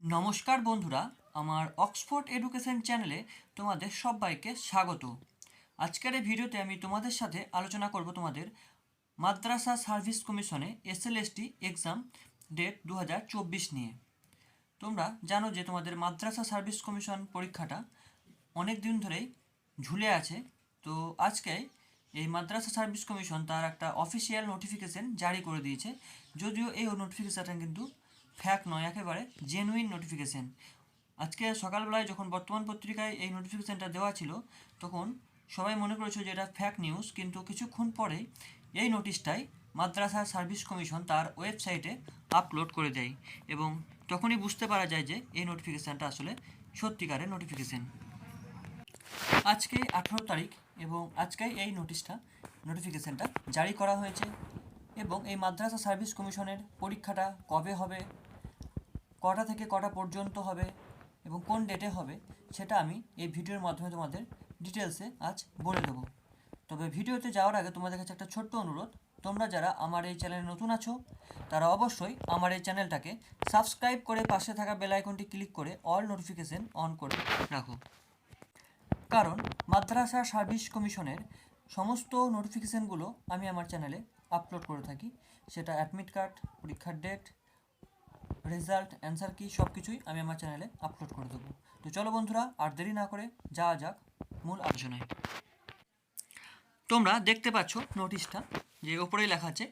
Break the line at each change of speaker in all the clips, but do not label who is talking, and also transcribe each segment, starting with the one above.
নমস্কার বন্ধুরা, আমার অক্সফোর্ড এডুকেশন চ্যানেলে তোমাদের সবাইকে স্বাগত। আজকের এই ভিডিওতে আমি তোমাদের সাথে আলোচনা করব তোমাদের মাদ্রাসা সার্ভিস কমিশনে এসএলএসটি এক্সাম ডেট দু হাজার চব্বিশ নিয়ে। তোমরা জানো যে তোমাদের মাদ্রাসা সার্ভিস কমিশন পরীক্ষাটা অনেক দিন ধরেই ঝুলে আছে। তো আজকে এই মাদ্রাসা সার্ভিস কমিশন তার একটা অফিসিয়াল নোটিফিকেশন জারি করে দিয়েছে। যদিও এই নোটিফিকেশানটা কিন্তু ফ্যাক নয়, একেবারে জেনুইন নোটিফিকেশান আজকে সকালবেলায় যখন বর্তমান পত্রিকায় এই নোটিফিকেশানটা দেওয়া ছিল, তখন সবাই মনে করেছিল যে এটা ফ্যাক নিউজ কিন্তু কিছুক্ষণ পরেই এই নোটিশটাই মাদ্রাসা সার্ভিস কমিশন তার ওয়েবসাইটে আপলোড করে দেয় এবং তখনই বুঝতে পারা যায় যে এই নোটিফিকেশানটা আসলে সত্যিকারের নোটিফিকেশান আজকে আঠেরো তারিখ এবং আজকেই এই নোটিশটা নোটিফিকেশানটা জারি করা হয়েছে। এবং এই মাদ্রাসা সার্ভিস কমিশনের পরীক্ষাটা কবে হবে, কটা থেকে কটা পর্যন্ত হবে এবং কোন ডেটে হবে, সেটা আমি এই ভিডিওর মাধ্যমে তোমাদের ডিটেলসে আজ বলে দেবো। তবে ভিডিওতে যাওয়ার আগে তোমাদের কাছে একটা ছোট্ট অনুরোধ, তোমরা যারা আমার এই চ্যানেলে নতুন আছো, তারা অবশ্যই আমার এই চ্যানেলটাকে সাবস্ক্রাইব করে পাশে থাকা বেল আইকনটি ক্লিক করে অল নোটিফিকেশন অন করে রাখো। কারণ মাদ্রাসা সার্ভিস কমিশনের সমস্ত নোটিফিকেশানগুলো আমি আমার চ্যানেলে আপলোড করে থাকি। সেটা অ্যাডমিট কার্ড পরীক্ষার ডেট রেজাল্ট অ্যান্সার কি সব কিছুই আমি আমার চ্যানেলে আপলোড করে দেবো। তো চলো বন্ধুরা, আর দেরি না করে যাওয়া যাক মূল আলোচনায়। তোমরা দেখতে পাচ্ছ নোটিশটা যে ওপরেই লেখা আছে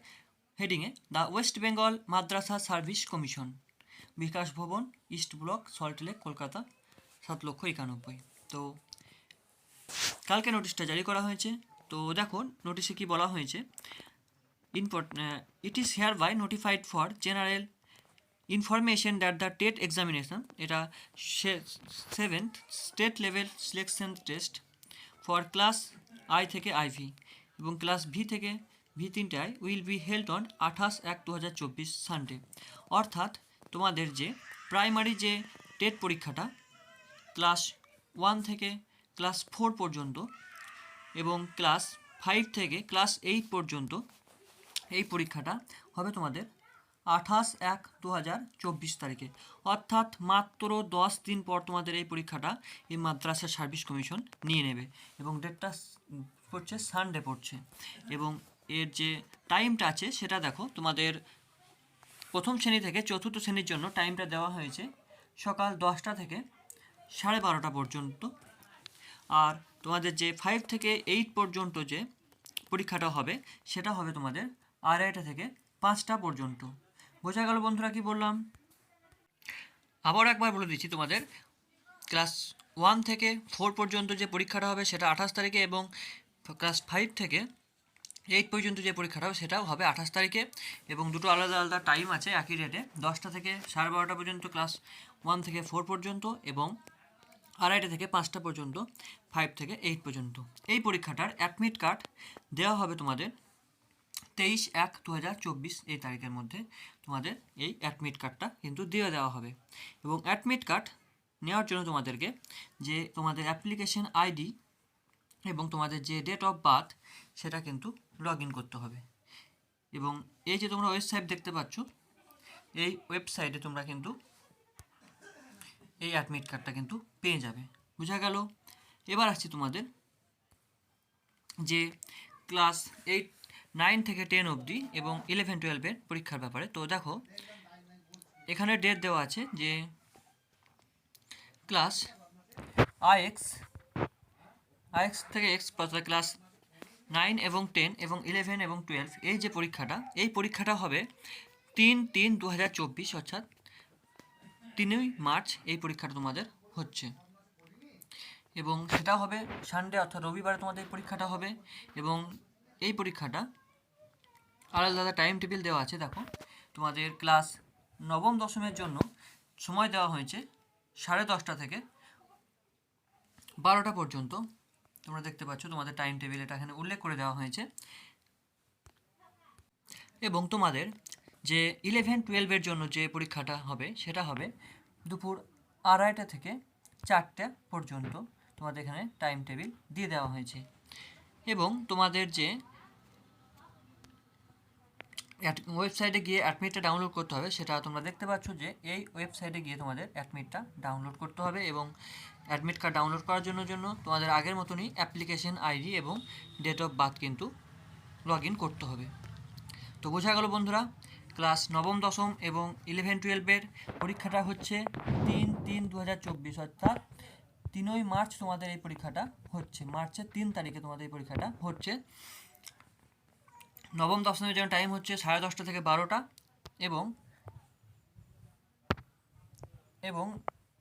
হেডিংয়ে the West Bengal Madrasah Service Commission Bikash Bhavan East Block Salt Lake Kolkata সাত লক্ষ একানব্বই। তো কালকে নোটিশটা জারি করা হয়েছে। তো দেখুন নোটিশে কি বলা হয়েছে? Important it is hereby notified for general information that the TET examination এটা seventh state level selection test for class I থেকে আইভি এবং ক্লাস ভি থেকে ভি তিনটায় উইল বি হেল্ড অন আঠাশ এক দু হাজার চব্বিশ সানডে অর্থাৎ তোমাদের যে প্রাইমারি যে টেট পরীক্ষাটা ক্লাস ওয়ান থেকে ক্লাস ফোর পর্যন্ত এবং ক্লাস ফাইভ থেকে ক্লাস এইট পর্যন্ত এই পরীক্ষাটা হবে তোমাদের আঠাশ এক দু হাজার চব্বিশ তারিখে। অর্থাৎ মাত্র দশ দিন পর তোমাদের এই পরীক্ষাটা এই মাদ্রাসা সার্ভিস কমিশন নিয়ে নেবে এবং ডেটটা পড়ছে সানডে পড়ছে। এবং এর যে টাইমটা আছে সেটা দেখো, তোমাদের প্রথম শ্রেণি থেকে চতুর্থ শ্রেণির জন্য টাইমটা দেওয়া হয়েছে সকাল দশটা থেকে সাড়ে বারোটা পর্যন্ত। আর তোমাদের যে ফাইভ থেকে এইট পর্যন্ত যে পরীক্ষাটা হবে, সেটা হবে তোমাদের আড়াইটা থেকে পাঁচটা পর্যন্ত। বোঝা গেল বন্ধুরা কি বললাম? আবার একবার বলে দিচ্ছি তোমাদের, ক্লাস ওয়ান থেকে ফোর পর্যন্ত যে পরীক্ষাটা হবে সেটা আঠাশ তারিখে এবং ক্লাস ফাইভ থেকে এইট পর্যন্ত যে পরীক্ষাটা হবে সেটাও হবে আঠাশ তারিখে এবং দুটো আলাদা আলাদা টাইম আছে একই ডেটে, দশটা থেকে সাড়ে বারোটা পর্যন্ত ক্লাস ওয়ান থেকে ফোর পর্যন্ত এবং আড়াইটা থেকে পাঁচটা পর্যন্ত, ফাইভ থেকে এইট পর্যন্ত। এই পরীক্ষাটার অ্যাডমিট কার্ড দেওয়া হবে তোমাদের তেইশ এক দু এই তারিখের মধ্যে তোমাদের এই অ্যাডমিট কার্ডটা কিন্তু দিয়ে দেওয়া হবে। এবং অ্যাডমিট কার্ড নেওয়ার জন্য তোমাদেরকে যে তোমাদের অ্যাপ্লিকেশন আইডি এবং তোমাদের যে ডেট অফ বার্থ সেটা কিন্তু লগ করতে হবে। এবং এই যে তোমরা ওয়েবসাইট দেখতে পাচ্ছ, এই ওয়েবসাইটে তোমরা কিন্তু এই অ্যাডমিট কার্ডটা কিন্তু পেয়ে যাবে। বোঝা গেল? এবার আসছি তোমাদের যে ক্লাস এইট নাইন থেকে টেন অবধি এবং ইলেভেন টুয়েলভের পরীক্ষার ব্যাপারে। তো দেখো, এখানে ডেট দেওয়া আছে যে ক্লাস আইএক্স আইএক্স থেকে এক্স ক্লাস নাইন এবং টেন এবং ইলেভেন এবং টুয়েলভ এই যে পরীক্ষাটা, এই পরীক্ষাটা হবে তিন তিন দু হাজার চব্বিশ, অর্থাৎ তিনই মার্চ এই পরীক্ষাটা তোমাদের হচ্ছে। এবং সেটা হবে সানডে অর্থাৎ রবিবারে তোমাদের পরীক্ষাটা হবে এবং এই পরীক্ষাটা আলাদা আলাদা টাইম টেবিল দেওয়া আছে, দেখো। তোমাদের ক্লাস নবম, দশমের জন্য সময় দেওয়া হয়েছে সাড়ে দশটা থেকে বারোটা পর্যন্ত। তোমরা দেখতে পাচ্ছ, তোমাদের টাইম টেবিল এটা এখানে উল্লেখ করে দেওয়া হয়েছে। এবং তোমাদের যে ইলেভেন টুয়েলভের জন্য যে পরীক্ষাটা হবে, সেটা হবে দুপুর আড়াইটা থেকে চারটে পর্যন্ত তোমাদের এখানে টাইম টেবিল দিয়ে দেওয়া হয়েছে। এবং তোমাদের যে ওয়েবসাইটে গিয়ে অ্যাডমিটটা ডাউনলোড করতে হবে, সেটা তোমরা দেখতে পাচ্ছ যে এই ওয়েবসাইটে গিয়ে তোমাদের অ্যাডমিটটা ডাউনলোড করতে হবে এবং অ্যাডমিট কার্ড ডাউনলোড করার জন্য জন্য তোমাদের আগের মতনই অ্যাপ্লিকেশন আইডি এবং ডেট অফ বার্থ কিন্তু লগ করতে হবে। তো বোঝা গেল বন্ধুরা ক্লাস নবম, দশম এবং ইলেভেন টুয়েলভের পরীক্ষাটা হচ্ছে তিন তিন দু অর্থাৎ তিনই মার্চ তোমাদের এই পরীক্ষাটা হচ্ছে। মার্চের তিন তারিখে তোমাদের এই পরীক্ষাটা হচ্ছে। নবম, দশমের জন্য টাইম হচ্ছে সাড়ে দশটা থেকে বারোটা এবং এবং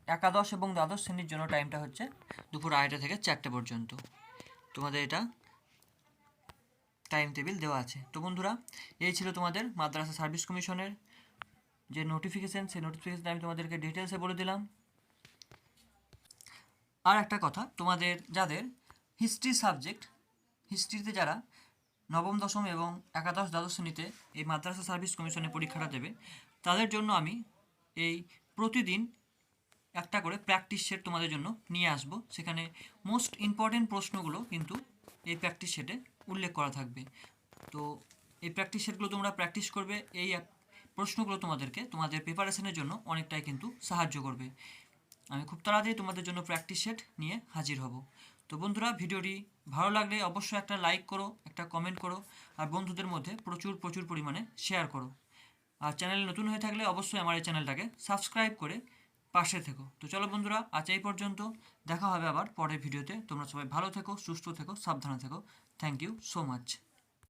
একাদশ এবং দ্বাদশ শ্রেণির জন্য টাইমটা হচ্ছে দুপুর আড়াইটা থেকে চারটে পর্যন্ত। তোমাদের এটা টাইম টেবিল দেওয়া আছে। তো বন্ধুরা, এই ছিল তোমাদের মাদ্রাসা সার্ভিস কমিশনের যে নোটিফিকেশান সেই নোটিফিকেশান আমি তোমাদেরকে ডিটেলসে বলে দিলাম। আর একটা কথা, তোমাদের যাদের হিস্ট্রি সাবজেক্ট হিস্ট্রিতে যারা নবম, দশম এবং একাদশ, দ্বাদশ শ্রেণীতে এই মাদ্রাসা সার্ভিস কমিশনের পরীক্ষাটা দেবে, তাদের জন্য আমি এই প্রতিদিন একটা করে প্র্যাকটিস সেট তোমাদের জন্য নিয়ে আসব। সেখানে মোস্ট ইম্পর্টেন্ট প্রশ্নগুলো কিন্তু এই প্র্যাকটিস সেটে উল্লেখ করা থাকবে। তো এই প্র্যাকটিস সেটগুলো তোমরা প্র্যাকটিস করবে, এই প্রশ্নগুলো তোমাদেরকে তোমাদের প্রিপারেশনের জন্য অনেকটাই কিন্তু সাহায্য করবে। আমি খুব তাড়াতাড়ি তোমাদের জন্য প্র্যাকটিস সেট নিয়ে হাজির হব। তো বন্ধুরা, ভিডিওটি ভালো লাগলে অবশ্যই একটা লাইক করো, একটা কমেন্ট করো, আর বন্ধুদের মধ্যে প্রচুর প্রচুর পরিমাণে শেয়ার করো। আর চ্যানেল নতুন হয়ে থাকলে অবশ্যই আমার এই চ্যানেলটাকে সাবস্ক্রাইব করে পাশে থেকো। তো চলো বন্ধুরা, আজ এই পর্যন্ত। দেখা হবে আবার পরের ভিডিওতে। তোমরা সবাই ভালো থেকো, সুস্থ থেকো, সাবধানে থেকো। Thank you so much